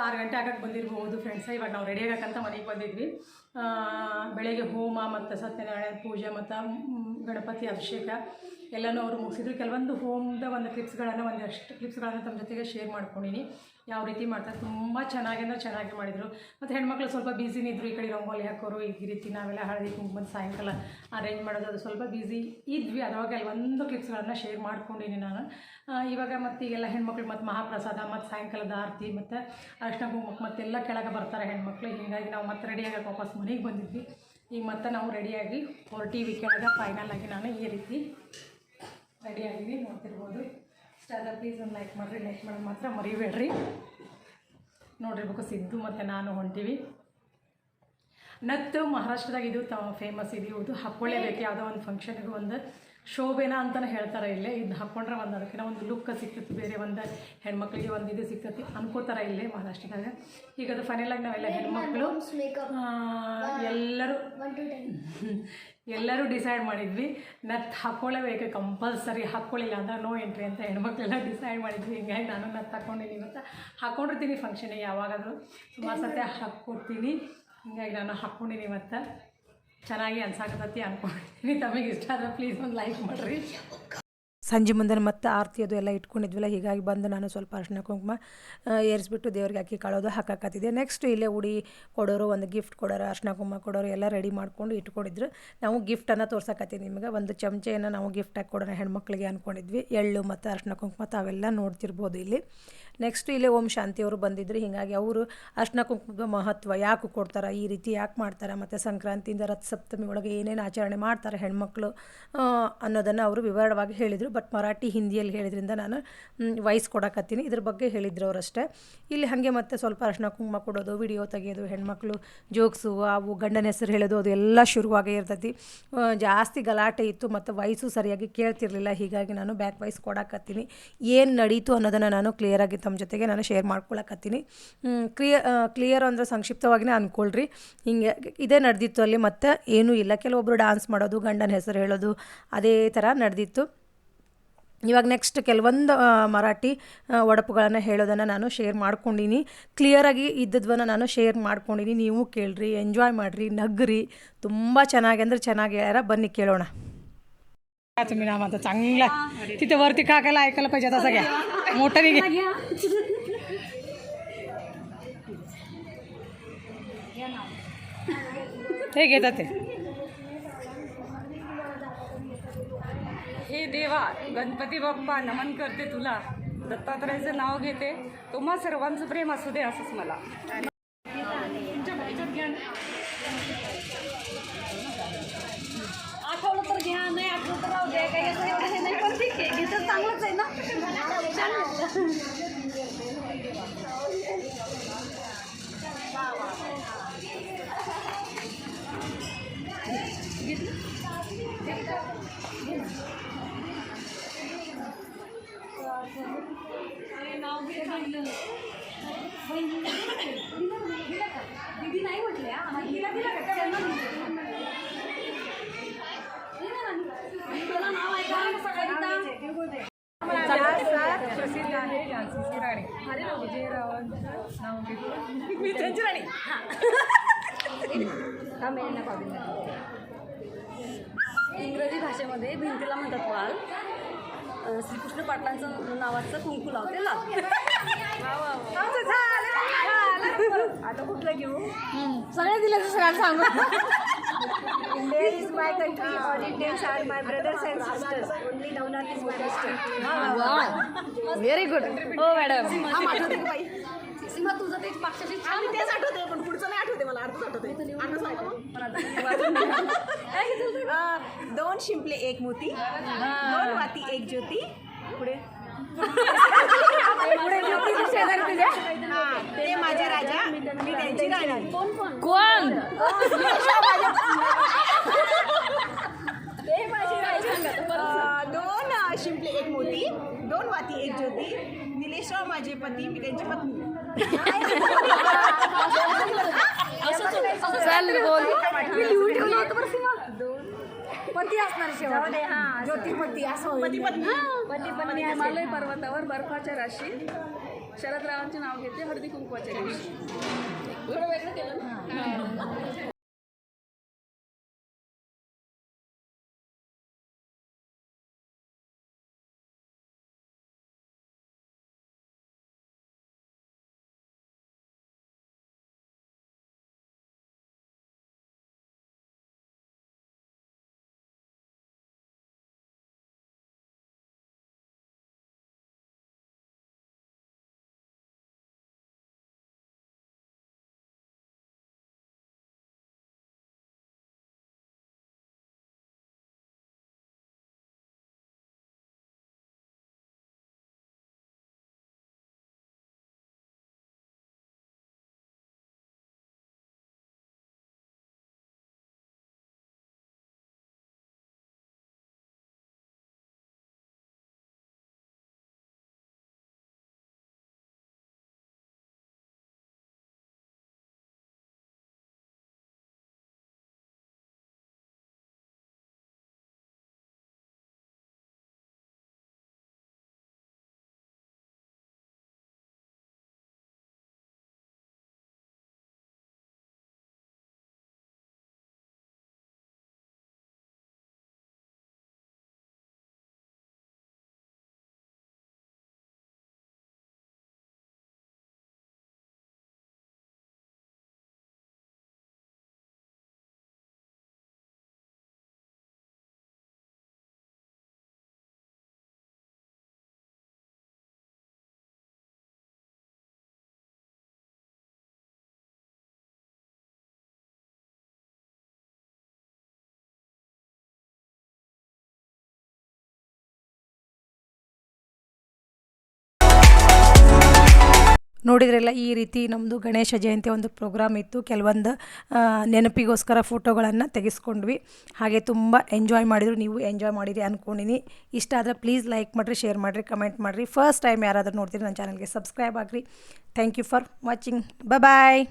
ಆರು ಗಂಟೆ ಆಗಕ್ಕೆ ಬಂದಿರ್ಬೋದು ಫ್ರೆಂಡ್ಸ್ ಇವಾಗ ನಾವು ರೆಡಿ ಆಗಕ್ಕಂತ ಮನೆಗೆ ಬಂದಿದ್ವಿ. ಬೆಳಗ್ಗೆ ಹೋಮ ಮತ್ತು ಸತ್ಯನಾರಾಯಣ ಪೂಜೆ ಮತ್ತು ಗಣಪತಿ ಅಭಿಷೇಕ. ಎಲ್ಲನೂ ಅವರು ಮುಗಿಸಿದ್ರು. ಕೆಲವೊಂದು ಹೋಮ್ದ ಒಂದು ಕ್ಲಿಪ್ಸ್ಗಳನ್ನು ಒಂದಷ್ಟು ಕ್ಲಿಪ್ಸ್ಗಳನ್ನು ತಮ್ಮ ಜೊತೆಗೆ ಶೇರ್ ಮಾಡ್ಕೊಂಡಿನಿ. ಯಾವ ರೀತಿ ಮಾಡ್ತಾರೆ ತುಂಬ ಚೆನ್ನಾಗಿ ಅಂದರೆ ಚೆನ್ನಾಗಿ ಮಾಡಿದರು. ಮತ್ತು ಹೆಣ್ಮಕ್ಳು ಸ್ವಲ್ಪ ಬ್ಯುಸಿನಿದ್ರು ಈ ಕಡೆ ರಂಗೋಲಿ ಹಾಕೋರು, ಈ ರೀತಿ ನಾವೆಲ್ಲ ಹಳದಿ ಕುಂಕುಮದ ಸಾಯಂಕಾಲ ಅರೇಂಜ್ ಮಾಡೋದು, ಅದು ಸ್ವಲ್ಪ ಬ್ಯುಸಿ ಇದ್ವಿ. ಅದ್ರೊಳಗೆ ಕೆಲವೊಂದು ಕ್ಲಿಪ್ಸ್ಗಳನ್ನು ಶೇರ್ ಮಾಡ್ಕೊಂಡಿನಿ ನಾನು. ಇವಾಗ ಮತ್ತು ಈಗೆಲ್ಲ ಹೆಣ್ಮಕ್ಳು ಮತ್ತು ಮಹಾಪ್ರಸಾದ, ಮತ್ತು ಸಾಯಂಕಾಲದ ಆರತಿ, ಮತ್ತು ಅರ್ಶಿನ ಕುಂಕುಮಕ್ಕೆ ಮತ್ತೆಲ್ಲ ಕೆಳಗೆ ಬರ್ತಾರೆ ಹೆಣ್ಮಕ್ಳು. ಹೀಗಾಗಿ ನಾವು ಮತ್ತೆ ರೆಡಿಯಾಗಿ ವಾಪಸ್ ಮನೆಗೆ ಬಂದಿದ್ವಿ. ಈಗ ಮತ್ತೆ ನಾವು ರೆಡಿಯಾಗಿ ಹೊರಟೀವಿ ಕೆಳಗೆ ಫೈನಲ್ ಆಗಿ ನಾನು ಈ ರೀತಿ ರೆಡಿಯಾಗಿವಿ ನೋಡ್ತಿರ್ಬೋದು. ಇಷ್ಟ ಪ್ಲೀಸ್ ಒಂದು ಲೈಕ್ ಮಾಡಿರಿ ಲೈಕ್ ಮಾಡೋದು ಮಾತ್ರ ಮರಿಬೇಡ್ರಿ. ನೋಡಿರ್ಬೇಕು ಸಿದ್ದು ಮತ್ತು ನಾನು ಹೊಂಟೀವಿ. ನತ್ತು ಮಹಾರಾಷ್ಟ್ರದಾಗ ಇದು ತ ಫೇಮಸ್ ಇದು ಇದು ಹಾಕ್ಕೊಳ್ಳೇಬೇಕು ಯಾವುದೋ ಒಂದು ಫಂಕ್ಷನ್ಗೆ ಒಂದು ಶೋಭೆನ ಅಂತಲೇ ಹೇಳ್ತಾರೆ ಇಲ್ಲೇ. ಇದು ಹಾಕ್ಕೊಂಡ್ರೆ ಒಂದು ಅದಕ್ಕಿಂತ ಒಂದು ಲುಕ್ ಸಿಗ್ತೈತಿ ಬೇರೆ ಒಂದು ಹೆಣ್ಮಕ್ಳಿಗೆ ಒಂದು ಇದು ಸಿಗ್ತೈತಿ ಅನ್ಕೋತಾರೆ ಇಲ್ಲೇ ಮಹಾರಾಷ್ಟ್ರದಾಗ. ಈಗ ಅದು ಫೈನಲಾಗಿ ಆಗಿ ನಾವೆಲ್ಲ ಹೆಣ್ಮಕ್ಳು ಎಲ್ಲರೂ ಎಲ್ಲರೂ ಡಿಸೈಡ್ ಮಾಡಿದ್ವಿ, ನತ್ ಹಾಕ್ಕೊಳ್ಳೇಬೇಕು ಕಂಪಲ್ಸರಿ ಹಾಕ್ಕೊಳ್ಳಿಲ್ಲ ಅಂದ್ರೆ ನೋ ಎಂಟ್ರಿ ಅಂತ ಹೆಣ್ಮಕ್ಳೆಲ್ಲ ಡಿಸೈಡ್ ಮಾಡಿದ್ವಿ, ಹಿಂಗಾಗಿ ನಾನು ನತ್ ಹಾಕ್ಕೊಂಡಿದ್ದೀನಿ ಅಂತ ಹಾಕ್ಕೊಂಡಿರ್ತೀನಿ ಫಂಕ್ಷನಿಗೆ ಯಾವಾಗಾದರೂ. ಸುಮಾರು ಸತ್ಯ ಹಾಕ್ಕೊಡ್ತೀನಿ, ಹಿಂಗಾಗಿ ನಾನು ಹಾಕ್ಕೊಂಡಿನಿ ಮತ್ತು ಚೆನ್ನಾಗಿ ಅನ್ಸಾಕತ್ತತಿ ಅನ್ಕೊಂಡಿದ್ದೀನಿ, ತಮಗೆ ಇಷ್ಟ ಆದರೆ ಪ್ಲೀಸ್ ಒಂದು ಲೈಕ್ ಮಾಡಿರಿ. ಸಂಜೆ ಮುಂದೆ ಮತ್ತೆ ಆರತಿ ಅದು ಎಲ್ಲ ಇಟ್ಕೊಂಡಿದ್ವಲ್ಲ, ಹೀಗಾಗಿ ಬಂದು ನಾನು ಸ್ವಲ್ಪ ಅರ್ಶಿನ ಕುಂಕುಮ ಏರಿಸ್ಬಿಟ್ಟು ದೇವ್ರಿಗೆ ಅಕ್ಕಿ ಕಳೋದು ಹಾಕಕತ್ತಿದೆ ನೆಕ್ಸ್ಟ್ ಇಲ್ಲೇ ಉಡಿ ಕೊಡೋರು, ಒಂದು ಗಿಫ್ಟ್ ಕೊಡೋರು, ಅರ್ಶಿನ ಕುಂಕುಮ ಕೊಡೋರು ಎಲ್ಲ ರೆಡಿ ಮಾಡ್ಕೊಂಡು ಇಟ್ಕೊಂಡಿದ್ರು. ನಾವು ಗಿಫ್ಟನ್ನು ತೋರ್ಸಕತ್ತೀವಿ ನಿಮಗೆ. ಒಂದು ಚಮಚೆಯನ್ನು ನಾವು ಗಿಫ್ಟ್ ಹಾಕಿ ಕೊಡೋಣ ಹೆಣ್ಮಕ್ಳಿಗೆ ಅಂದ್ಕೊಂಡಿದ್ವಿ ಎಳ್ಳು ಮತ್ತು ಅರ್ಶಿನ ಕುಂಕುಮ ತಾವೆಲ್ಲ ನೋಡ್ತಿರ್ಬೋದು ಇಲ್ಲಿ. ನೆಕ್ಸ್ಟ್ ಇಲ್ಲೇ ಓಂ ಶಾಂತಿಯವರು ಬಂದಿದ್ರು. ಹೀಗಾಗಿ ಅವರು ಅರ್ಶಿನ ಕುಂಕುಮದ ಮಹತ್ವ ಯಾಕೆ ಕೊಡ್ತಾರೆ, ಈ ರೀತಿ ಯಾಕೆ ಮಾಡ್ತಾರೆ, ಮತ್ತು ಸಂಕ್ರಾಂತಿಯಿಂದ ರಥಸಪ್ತಮಿ ಒಳಗೆ ಏನೇನು ಆಚರಣೆ ಮಾಡ್ತಾರೆ ಹೆಣ್ಮಕ್ಳು ಅನ್ನೋದನ್ನು ಅವರು ವಿವರವಾಗಿ ಹೇಳಿದರು. ಬಟ್ ಮರಾಠಿ ಹಿಂದಿಯಲ್ಲಿ ಹೇಳಿದ್ರಿಂದ ನಾನು ವಾಯ್ಸ್ ಕೊಡಕತ್ತೀನಿ. ಇದ್ರ ಬಗ್ಗೆ ಹೇಳಿದ್ರು ಅವರಷ್ಟೇ ಇಲ್ಲಿ ಹಾಗೆ ಮತ್ತೆ ಸ್ವಲ್ಪ ಅರ್ಶಿನ ಕುಂಕುಮ ಕೊಡೋದು ವಿಡಿಯೋ ತೆಗೆಯೋದು, ಹೆಣ್ಮಕ್ಳು ಜೋಕ್ಸು ಅವು ಗಂಡನ ಹೆಸರು ಹೇಳೋದು ಅದೆಲ್ಲ ಶುರುವಾಗೇ ಇರ್ತೈತಿ. ಜಾಸ್ತಿ ಗಲಾಟೆ ಇತ್ತು ಮತ್ತು ವಾಯ್ಸು ಸರಿಯಾಗಿ ಕೇಳ್ತಿರ್ಲಿಲ್ಲ. ಹೀಗಾಗಿ ನಾನು ಬ್ಯಾಕ್ ವಾಯ್ಸ್ ಕೊಡಕತ್ತೀನಿ. ಏನು ನಡೀತು ಅನ್ನೋದನ್ನು ನಾನು ಕ್ಲಿಯರಾಗಿ ತಮ್ಮ ಜೊತೆಗೆ ನಾನು ಶೇರ್ ಮಾಡ್ಕೊಳಕತ್ತೀನಿ. ಕ್ಲಿಯರ್ ಕ್ಲಿಯರ್ ಅಂದರೆ ಸಂಕ್ಷಿಪ್ತವಾಗಿನೇ ಅಂದ್ಕೊಳ್ರಿ ಹಿಂಗೆ, ಇದೇ ನಡೆದಿತ್ತು ಅಲ್ಲಿ, ಮತ್ತು ಏನೂ ಇಲ್ಲ. ಕೆಲವೊಬ್ಬರು ಡಾನ್ಸ್ ಮಾಡೋದು, ಗಂಡನ ಹೆಸರು ಹೇಳೋದು, ಅದೇ ಥರ ನಡೆದಿತ್ತು. ಇವಾಗ ನೆಕ್ಸ್ಟ್ ಕೆಲವೊಂದು ಆ, ಮರಾಠಿ ಒಡಪುಗಳನ್ನು ಹೇಳೋದನ್ನು ನಾನು ಶೇರ್ ಮಾಡ್ಕೊಂಡಿನಿ ಕ್ಲಿಯರಾಗಿ ಇದ್ದದ್ವನ್ನ ನಾನು ಶೇರ್ ಮಾಡ್ಕೊಂಡಿನಿ ನೀವು ಕೇಳ್ರಿ ಎಂಜಾಯ್ ಮಾಡಿರಿ ನಗ್ರಿ ತುಂಬ ಚೆನ್ನಾಗಿ ಅಂದ್ರೆ ಚೆನ್ನಾಗಿ ಹೇಳ್ಯಾರ ಬನ್ನಿ ಕೇಳೋಣ तुम्ही ना म्हणता चांगला तिथे वरती काकायला ऐकायला पाहिजे आता सगळ्या मोठ्याने घे ते घेतात ते गणपती बाप्पा नमन करते तुला. दत्तात्रयाचं नाव घेते. तुम्हा सर्वांचं प्रेम असू दे असंच मला. दीदी नाही दिला का त्यांना तुला नाव ऐकायला प्रसिद्ध आहे राणी विजयरावांचं नाव मी त्यांची राणी इंग्रजी भाषेमध्ये भिंतीला म्हणतात वाल श्रीकृष्ण पाटलांचं नावाचं कुंकू लावते लाल सगळे दिले तर सगळ्यांना सांगू India is my country all are my brothers and sisters only Navnath is my very good हो मॅडम तुझं तेच पुढचं आठवते. मला दोन शिंपले एक मोती दोन वाती एक ज्योती. पुढे. ते माझे राजा. मी त्यांची राणी. कोण? कोण कोण अं, दोन शिंपले एक मोती दोन वाती एक ज्योती. निलेशराव माझे पती मी त्यांची पत्नी. चल बोल. पती असणार शेवट ज्योतिपती असं पती पत्नी पती पत्नी हिमालय पर्वतावर बर्फाच्या राशी. शरदरावांचे नाव घेते हळदी कुंकवाच्या दिवशी. ನೋಡಿದ್ರಲ್ಲ ಈ ರೀತಿ ನಮ್ಮದು ಗಣೇಶ ಜಯಂತಿ ಒಂದು ಪ್ರೋಗ್ರಾಮ್ ಇತ್ತು. ಕೆಲವೊಂದು ನೆನಪಿಗೋಸ್ಕರ ಫೋಟೋಗಳನ್ನು ತೆಗೆಸ್ಕೊಂಡ್ವಿ. ಹಾಗೆ ತುಂಬ ಎಂಜಾಯ್ ಮಾಡಿದ್ರು. ನೀವು ಎಂಜಾಯ್ ಮಾಡಿರಿ ಅಂದ್ಕೊಂಡಿನಿ ಇಷ್ಟ ಆದರೆ ಪ್ಲೀಸ್ ಲೈಕ್ ಮಾಡಿರಿ ಶೇರ್ ಮಾಡಿರಿ ಕಮೆಂಟ್ ಮಾಡಿರಿ. ಫಸ್ಟ್ ಟೈಮ್ ಯಾರಾದರೂ ನೋಡ್ತೀರಿ ನನ್ನ ಚಾನಲ್ಗೆ ಸಬ್ಸ್ಕ್ರೈಬ್ ಆಗಿರಿ. Thank you for watching bye